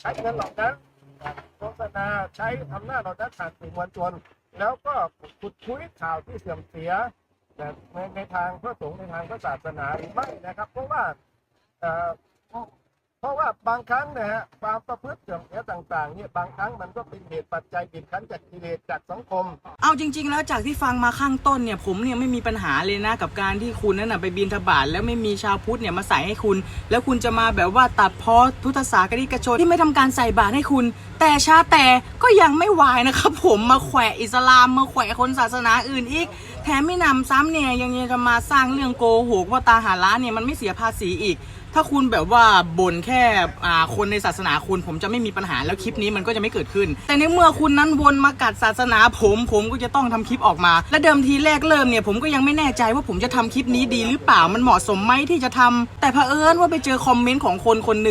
ใช้เงินเหล่านั้นโฆษณาใช้อำนาจเหล่านั้นผ่านสื่อมวลชน แล้วก็ขุดคุยข่าวที่เสื่อมเสียนะในในทางพระสงฆ์ในทางพระศาสนาหรือไม่นะครับ เพราะว่า เพราะว่าบางครั้งนะฮะความประพฤติเสื่อมเสียต่างๆเนี่ยบางครั้งมันก็เป็นเหตุปัจจัยบีบคั้นจากกิเลสจากสังคม เอาจริง ๆ แล้วจากที่ฟังมาข้างต้นเนี่ยผมเนี่ยไม่มีปัญหาเลยนะกับการที่คุณนั่นน่ะไปบินทบาทแล้วไม่มีชาวพุทธเนี่ยมาใส่ให้คุณ แล้วคุณจะมาแบบว่าตัดเพ้อพุทธศาสนิกชนที่ไม่ทำการใส่บาตรให้คุณ แต่ชาแต่ก็ยังไม่วายนะครับผมมาแขวะอิสลามมาแขวะคนศาสนาอื่นอีก แถมไม่นำซ้ำเนี่ยยังจะมาสร้างเรื่องโกหกว่าตาหาร้านเนี่ยมันไม่เสียภาษีอีก ถ้าคุณแบบว่าบ่นแคค่อ่าคนในศาสนาคุณผมจะไม่มีปัญหาแล้วคลิปนี้มันก็จะไม่เกิดขึ้น แต่ในเมื่อคุณนั้นวนมากัดศาสนาผมผมก็จะต้องทำคลิปออกมา และเดิมทีแรกเริ่มเนี่ยผมก็ยังไม่แน่ใจว่าผมจะทำคลิปนี้ดีหรือเปล่ามันเหมาะสมไหมที่จะทำแต่เผอิญว่าไปเจอคอมเมนต์ของคนคนหนึ่ง